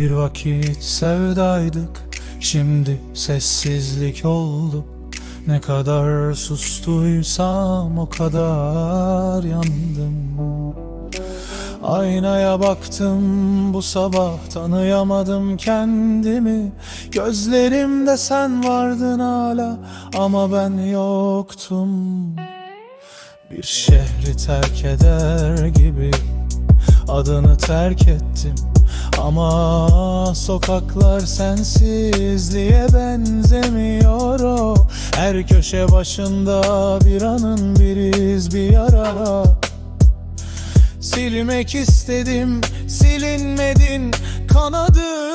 Bir vakit sevdaydık, şimdi sessizlik oldu. Ne kadar sustuysam o kadar yandım. Aynaya baktım bu sabah tanıyamadım kendimi Gözlerimde sen vardın hala ama ben yoktum Bir şehri terk eder gibi adını terk ettim ama sokaklar sensizliğe benzemiyor o. Her köşe başında bir anın bir iz bir yara. Silmek istedim silinmedin kanadım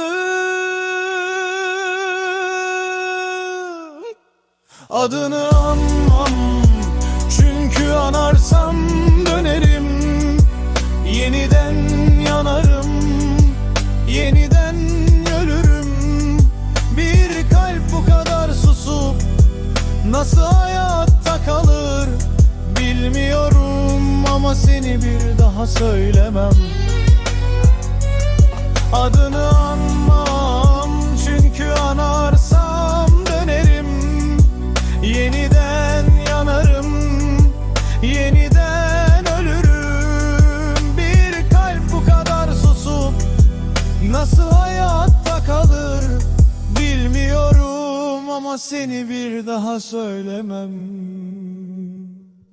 Adını anmam çünkü anarsam ölürüm. Bir kalp bu kadar susup nasıl hayatta kalır? Bilmiyorum ama seni bir daha söylemem. Adını anmam ama seni bir daha söylemem.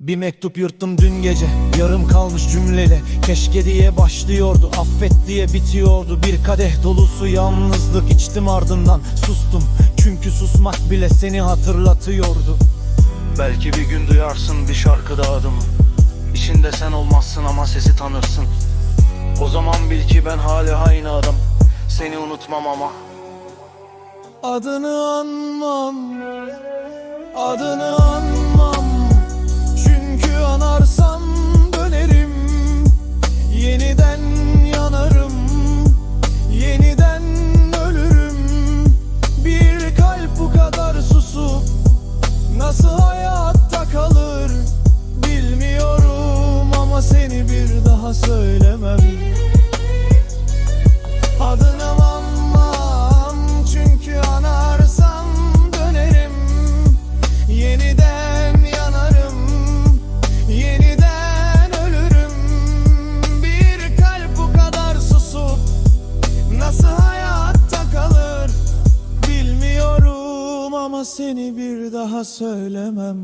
Bir mektup yırttım dün gece Yarım kalmış cümleyle Keşke diye başlıyordu Affet diye bitiyordu. Bir kadeh dolusu yalnızlık içtim ardından. Sustum çünkü susmak bile seni hatırlatıyordu. Belki bir gün duyarsın bir şarkıda adımı. İçinde sen olmazsın ama sesi tanırsın. O zaman bil ki ben hala aynı adam. Seni unutmam ama Adını anmam Adını nasıl hayatta kalır? Bilmiyorum ama seni bir daha söylemem